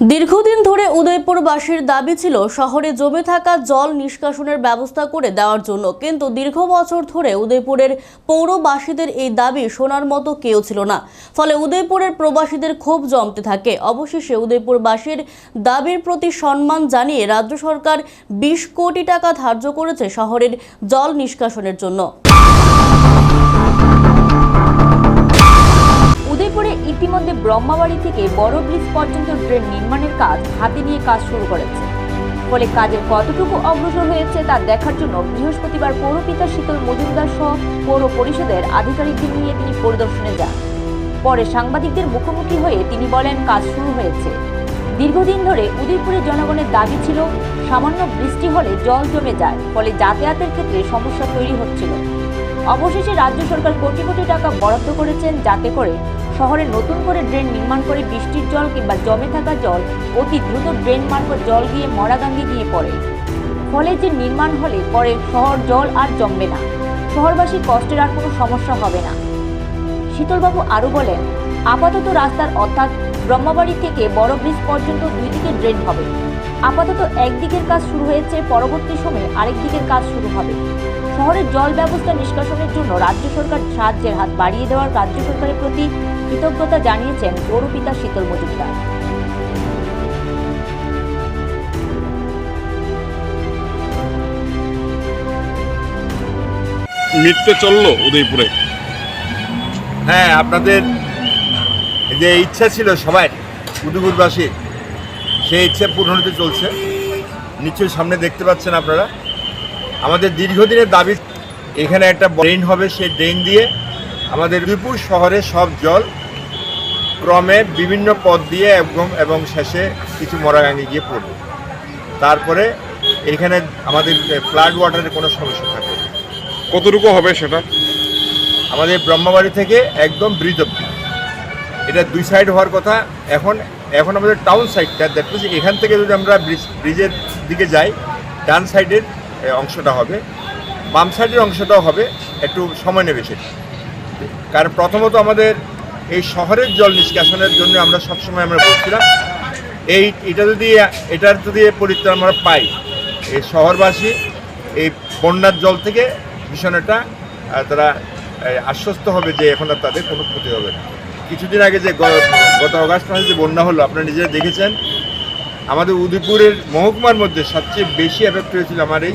দীর্ঘদিন ধরে উদয়পুরবাসীর দাবি ছিল শহরে জমে থাকা জল নিষ্কাশনের ব্যবস্থা করে দেওয়ার জন্য, কিন্তু দীর্ঘ বছর ধরে উদয়পুরের পৌরবাসীদের এই দাবি শোনার মতো কেউ ছিল না। ফলে উদয়পুরের প্রবাসীদের ক্ষোভ জমতে থাকে। অবশেষে উদয়পুরবাসীর দাবির প্রতি সম্মান জানিয়ে রাজ্য সরকার বিশ কোটি টাকা ধার্য করেছে শহরের জল নিষ্কাশনের জন্য। ব্রহ্মাবাড়ি থেকে বড় ব্রিজ পর্যন্ত ড্রেন নির্মাণের কাজ হাতে নিয়ে কাজ শুরু করেছে। ফলে কাজের কতটুকু অগ্রসর হয়েছে তা দেখার জন্য বৃহস্পতিবার পৌরপিতা শীতল মজুমদার সহ পৌর পরিষদের আধিকারিকদের নিয়ে তিনি পরিদর্শনে যান। পরে সাংবাদিকদের মুখোমুখি হয়ে তিনি বলেন, কাজ শুরু হয়েছে। দীর্ঘদিন ধরে উদয়পুরের জনগণের দাবি ছিল, সামান্য বৃষ্টি হলে জল জমে যায়, ফলে যাতায়াতের ক্ষেত্রে সমস্যা তৈরি হচ্ছিল। অবশেষে রাজ্য সরকার কোটি কোটি টাকা বরাদ্দ করেছেন, যাতে করে শহরে নতুন করে ড্রেন নির্মাণ করে বৃষ্টির জল কিংবা জমে থাকা জল, অতি দ্রুত ড্রেন মারফত জল গিয়ে মরাগাঙ্গে গিয়ে পড়ে। ফলে যে নির্মাণ হলে পরে শহর জল আর জমবে না। শহরবাসীর কষ্টের আর কোনো সমস্যা হবে না। শীতলবাবু আরও বলেন, আপাতত রাস্তার অর্থাৎ ব্রহ্মবাড়ি থেকে বড় ব্রিজ পর্যন্ত দুই দিকে ড্রেন হবে। আপাতত একদিকের কাজ শুরু হয়েছে, পরবর্তী সময়ে আরেক দিকের কাজ শুরু হবে। শহরের জল ব্যবস্থা নিষ্কাশনের জন্য রাজ্য সরকার সাহায্যের হাত বাড়িয়ে দেওয়ার রাজ্য সরকারের প্রতি কৃতজ্ঞতা জানিয়েছেন পৌরপিতা শীতল মজুমদার। মিটতে চলল উদয়পুরে। হ্যাঁ আপনাদের যে ইচ্ছা ছিল সবাই উদয়পুরবাসীর সেই ইচ্ছা পূরণ হতে চলছে। নিশ্চয়ই সামনে দেখতে পাচ্ছেন আপনারা। আমাদের দীর্ঘদিনের দাবি এখানে একটা ড্রেন হবে সেই ড্রেন দিয়ে আমাদের উদয়পুর শহরে সব জল ক্রমে বিভিন্ন পথ দিয়ে এবং এবং শেষে কিছু মরাগাঙ্গে গিয়ে পড়বে। তারপরে এখানে আমাদের ফ্লাড ওয়াটারের কোনো সমস্যা থাকবে না। কতটুকু হবে সেটা? আমাদের ব্রহ্মাবাড়ি থেকে একদম ব্রিজ অব্দি এটা দুই সাইড হওয়ার কথা। এখন এখন আমাদের টাউন সাইডটা দ্যাট মিনস এখান থেকে যদি আমরা ব্রিজ ব্রিজের দিকে যাই ডান সাইডের অংশটা হবে। বাম সাইডের অংশটাও হবে, একটু সময় নেবে সেটা। কারণ প্রথমত আমাদের এই শহরের জল নিষ্কাশনের জন্য আমরা সবসময় আমরা বলছিলাম, এই এটা যদি এটার যদি পরিত্রাণ আমরা পাই। এই শহরবাসী এই বন্যার জল থেকে ভীষণ একটা তারা আশ্বস্ত হবে যে এখন আর তাদের কোনো ক্ষতি হবে না। কিছুদিন আগে যে গত অগাস্ট মাসে যে বন্যা হলো, আপনারা নিজেরা দেখেছেন আমাদের উদয়পুরের মহকুমার মধ্যে সবচেয়ে বেশি এফেক্ট হয়েছিল আমার এই,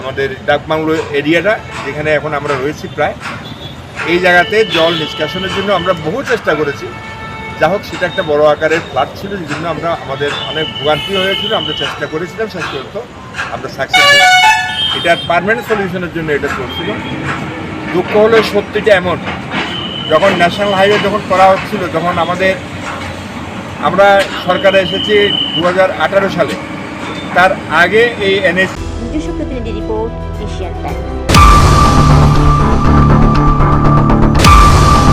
আমাদের ডাকবাংলো এরিয়াটা, যেখানে এখন আমরা রয়েছি প্রায়। এই জায়গাতে জল নিষ্কাশনের জন্য আমরা বহু চেষ্টা করেছি। যা হোক, সেটা একটা বড় আকারের ফ্লাড ছিল যে জন্য আমরা আমাদের অনেক ভোগান্তি হয়েছিল, আমরা চেষ্টা করেছিলাম শেষ পর্যন্ত আমরা সাকসেস এটার পারমানেন্ট সলিউশনের জন্য এটা চলছিল দুঃখ হলো সত্যিটা এমন, যখন ন্যাশনাল হাইওয়ে যখন করা হচ্ছিল, তখন আমাদের আমরা সরকারে এসেছি দু হাজার আঠারো সালে। তার আগে এই এনএস নিজস্ব প্রতিনিধি রিপোর্ট, এশিয়ান